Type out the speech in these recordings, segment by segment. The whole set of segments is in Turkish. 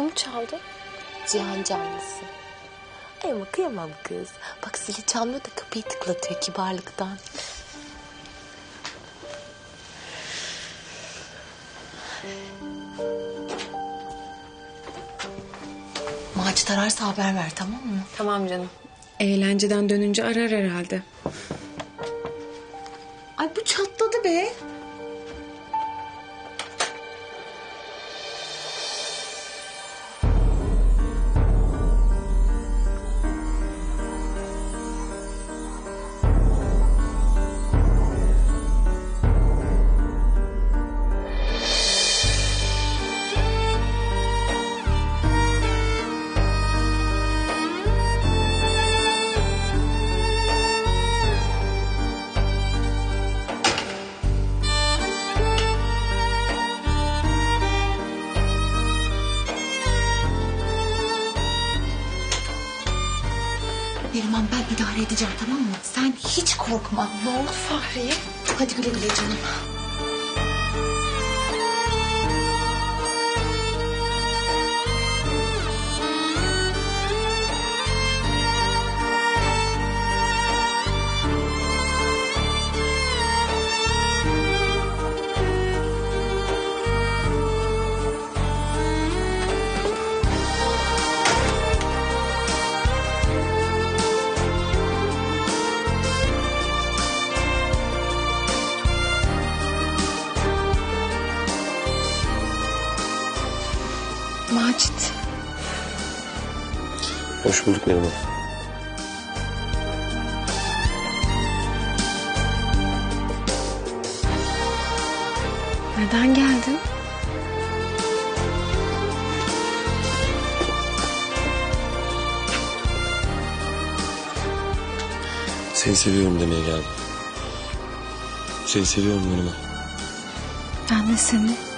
Kapımı çaldı. Cihan canlısı. Ay ama kıyamam kız. Bak zili çalmıyor da kapıyı tıklatıyor kibarlıktan. Macit ararsa haber ver tamam mı? Tamam canım. Eğlenceden dönünce arar herhalde. Korkma. Ne oldu Fahriye? Hadi güle güle canım. Hoş bulduk Neriman. Neden geldin? Seni seviyorum demeye geldim. Seni seviyorum Neriman. Ben de seni.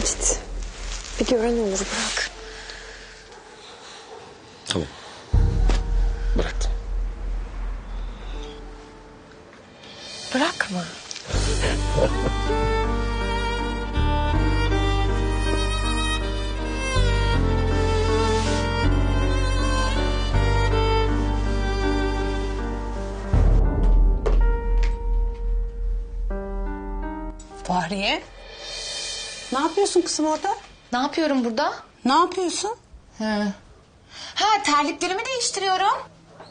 Macit. Bir gören olur bırak. Tamam. Bıraktım. Bırakma. Fahriye. Ne yapıyorsun kızım orada? Ne yapıyorum burada? Ne yapıyorsun? Ha terliklerimi değiştiriyorum.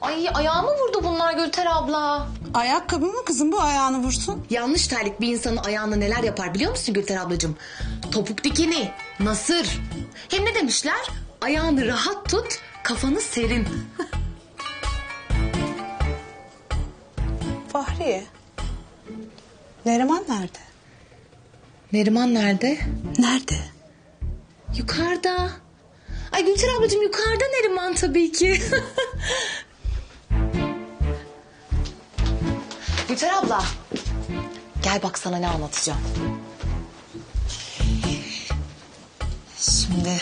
Ay ayağımı vurdu bunlar Gülter abla. Ayakkabı mı kızım bu ayağını vursun? Yanlış terlik bir insanın ayağına neler yapar biliyor musun Gülter ablacığım? Topuk dikeni, nasır. Hem ne demişler? Ayağını rahat tut, kafanı serin. Fahriye. Neriman nerede? Neriman nerede? Nerede? Yukarıda. Ay Gülter ablacığım yukarıda Neriman tabii ki. Gülter abla. Gel bak sana ne anlatacağım. Şimdi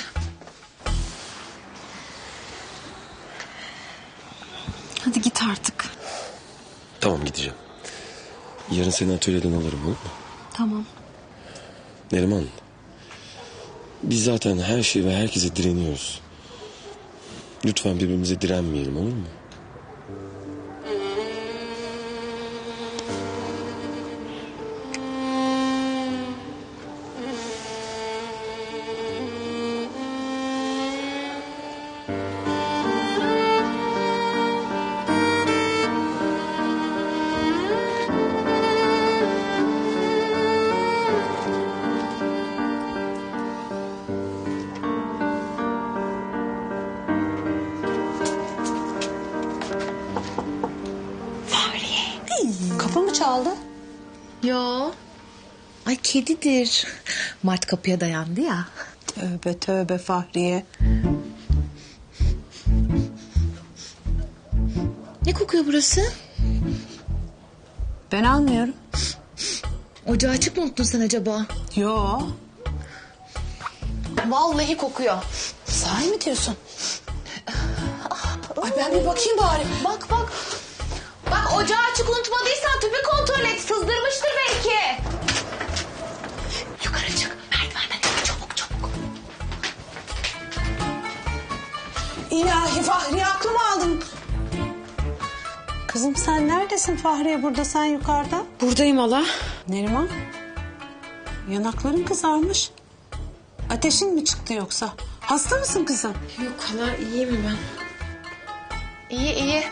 Hadi git artık. Tamam gideceğim. Yarın seni atölyeden alırım olur mu? Tamam. Neriman. Biz zaten her şey ve herkese direniyoruz. Lütfen birbirimize direnmeyelim olur mu? Çaldı? Yo. Ay kedidir. Mart kapıya dayandı ya. Tövbe tövbe Fahriye. Ne kokuyor burası? Ben almıyorum. Ocağı açık mı unuttun sen acaba? Yo. Vallahi kokuyor. Sahi mi diyorsun? Ay ben bir bakayım bari. Bak bak. Ocağı açık unutmadıysan tüpü kontrol et. Sızdırmıştır belki. Yukarı çık. Merdivenden in. Çabuk çabuk. İlahi Fahriye aklımı aldın. Kızım sen neredesin Fahriye burada sen yukarıda? Buradayım hala. Neriman? Yanakların kızarmış. Ateşin mi çıktı yoksa? Hasta mısın kızım? Yok hala iyiyim ben. İyi iyi.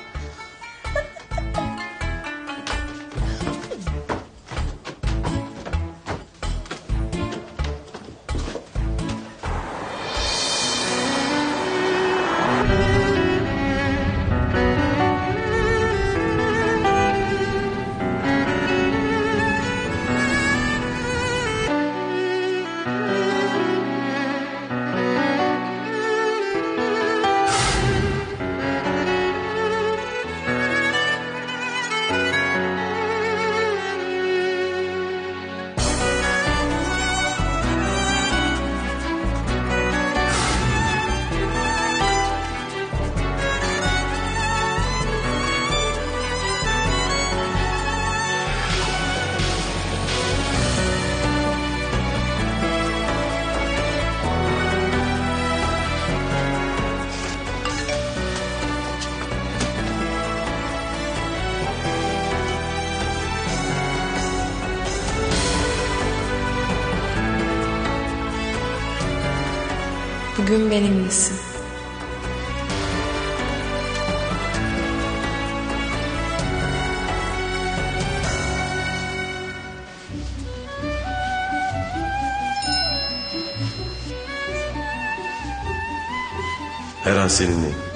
Bugün benimlesin. Her an seninleyim.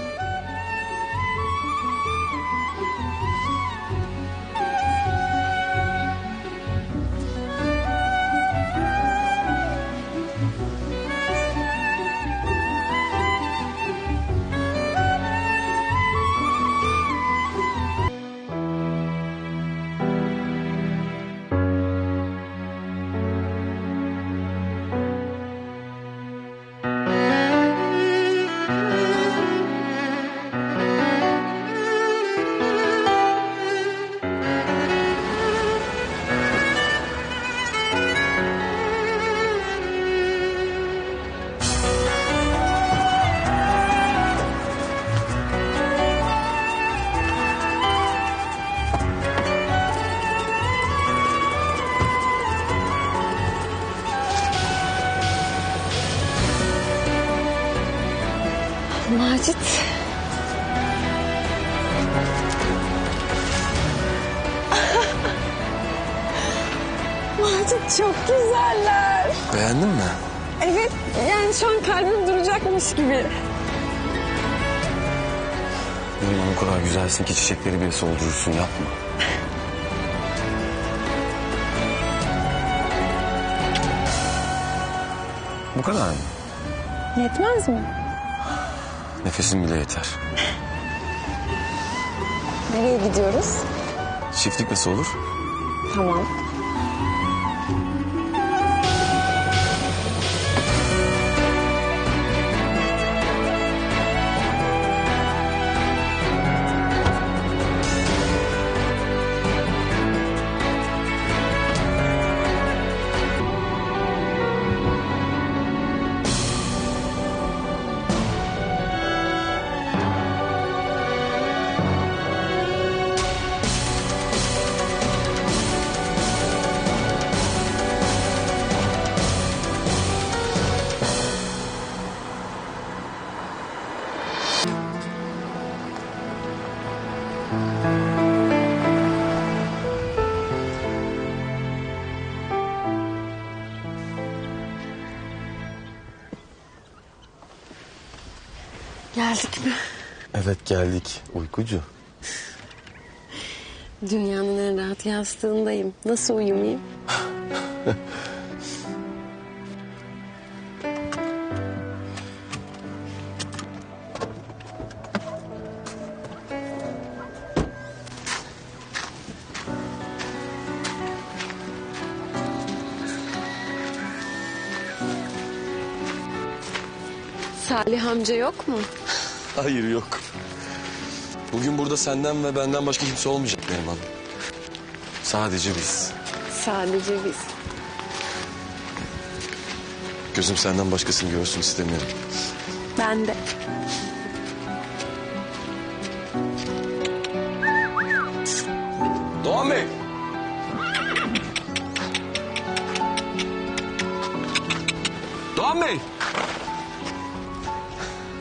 Macit çok güzeller. Beğendin mi? Evet yani şu an kalbim duracakmış gibi. Neriman o kadar güzelsin ki çiçekleri bile soldurursun yapma. Bu kadar mı? Yetmez mi? Nefesim bile yeter. Nereye gidiyoruz? Çiftlik nasıl olur? Tamam. Geldik mi? Evet geldik uykucu. Dünyanın en rahat yastığındayım. Nasıl uyumayayım? Salih amca yok mu? Hayır yok. Bugün burada senden ve benden başka kimse olmayacak Neriman. Sadece biz. Sadece biz. Gözüm senden başkasını görsün istemiyorum. Ben de.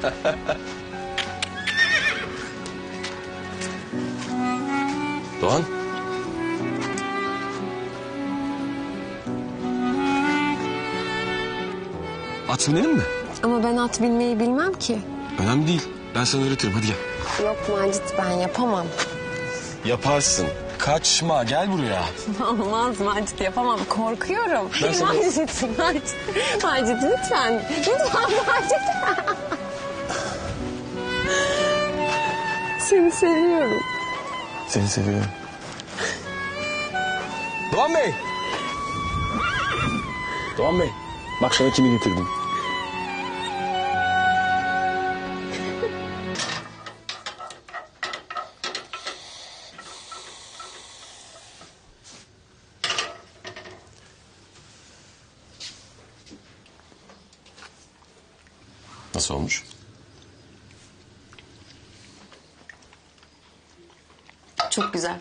Doğan. At binelim mi? Ama ben at binmeyi bilmem ki. Önemli değil. Ben sana öğretirim. Hadi gel. Yok Macit ben yapamam. Yaparsın. Kaçma. Gel buraya. Olmaz Macit yapamam. Korkuyorum. Ben sana- Macit, Macit. Macit lütfen. Lütfen Macit. Seni seviyorum. Seni seviyorum. Doğan Bey. Doğan Bey. Bak sana kimi getirdim. Nasıl olmuş? Çok güzel.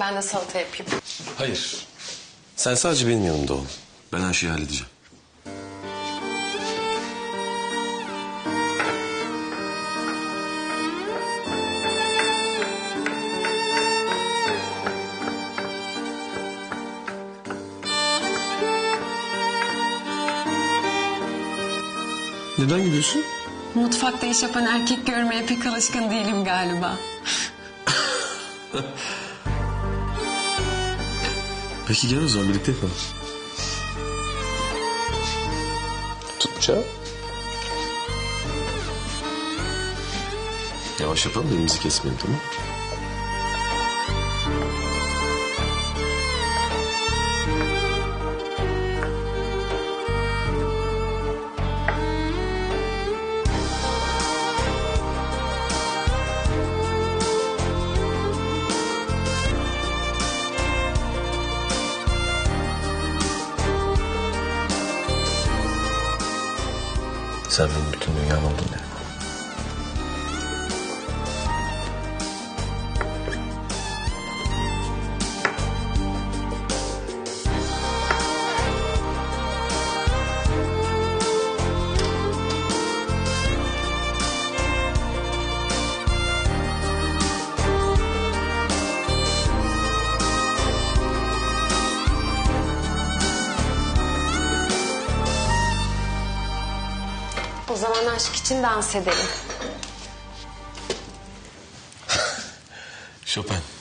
ben de salata yapayım. Hayır. Sen sadece benim yanımda ol. Ben her şeyi halledeceğim. Neden gülüyorsun? Mutfakta iş yapan erkek görmeye pek alışkın değilim galiba. Peki gel o zaman birlikte yapalım. Tut bıçağı. Yavaş yapalım da elimizi kesmeyelim tamam Sen benim bütün dünyam oldun Neriman. Zaman aşk için dans edelim. Chopin.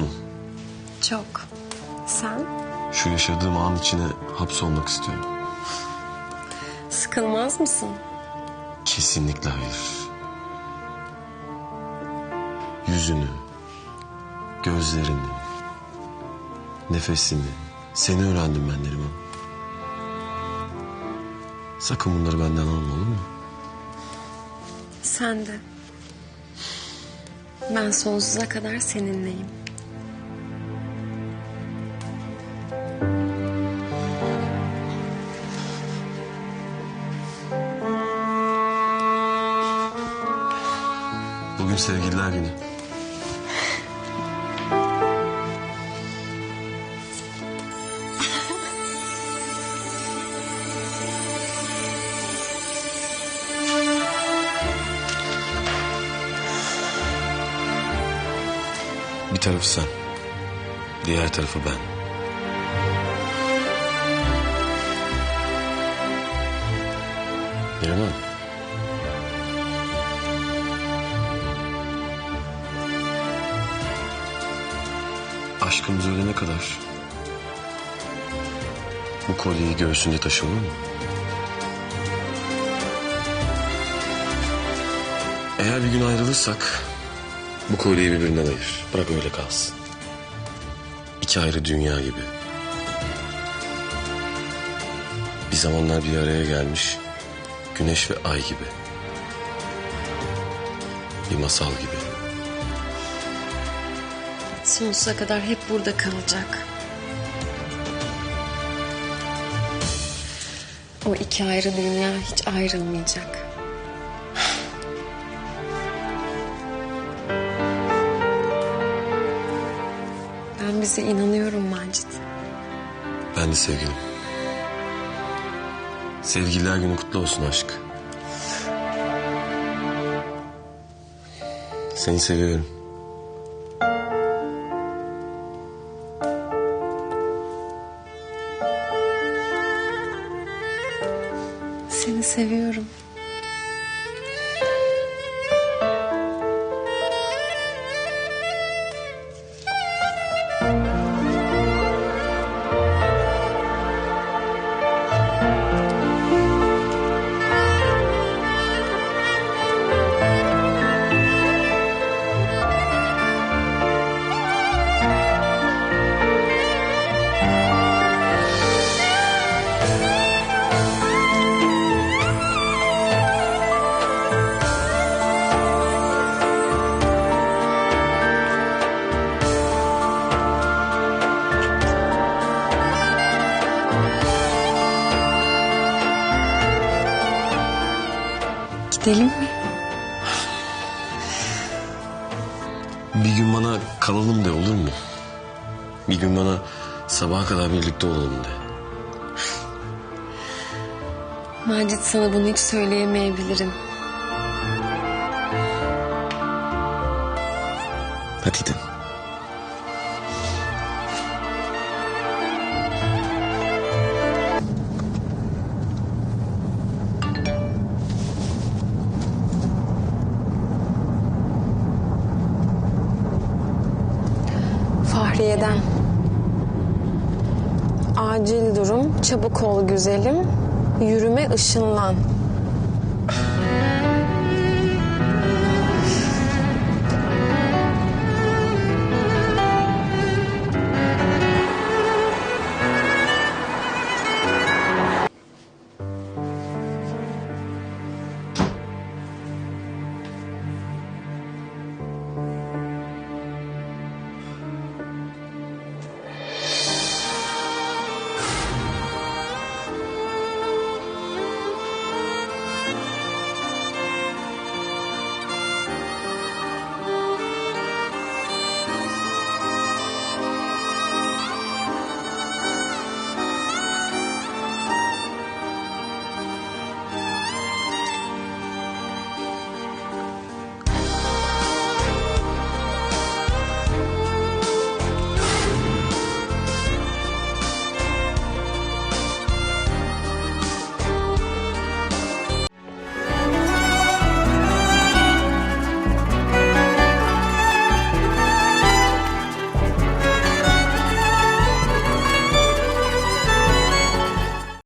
Musun? Çok. Sen? Şu yaşadığım an içine hapsolmak istiyorum. Sıkılmaz mısın? Kesinlikle hayır. Yüzünü, gözlerini, nefesini, seni öğrendim ben Neriman. Sakın bunları benden alma olur mu? Sen de. Ben sonsuza kadar seninleyim. Bugün sevgililer günü. Bir tarafı sen, diğer tarafı ben. Neriman. Aşkımız ölene kadar bu kolyeyi göğsünde taşı olur mu? Eğer bir gün ayrılırsak bu kolyeyi birbirinden ayır. Bırak öyle kalsın. İki ayrı dünya gibi. Bir zamanlar bir araya gelmiş güneş ve ay gibi. Bir masal gibi. Sonsuza kadar hep burada kalacak. O iki ayrı dünya hiç ayrılmayacak. Ben bize inanıyorum Macit. Ben de sevgilim. Sevgililer günü kutlu olsun aşk. Seni seviyorum. Bir gün bana kalalım de olur mu? Bir gün bana sabaha kadar birlikte olalım de. Macit sana bunu hiç söyleyemeyebilirim. Hadi de. Acil durum, çabuk ol güzelim, yürüme ışınlan.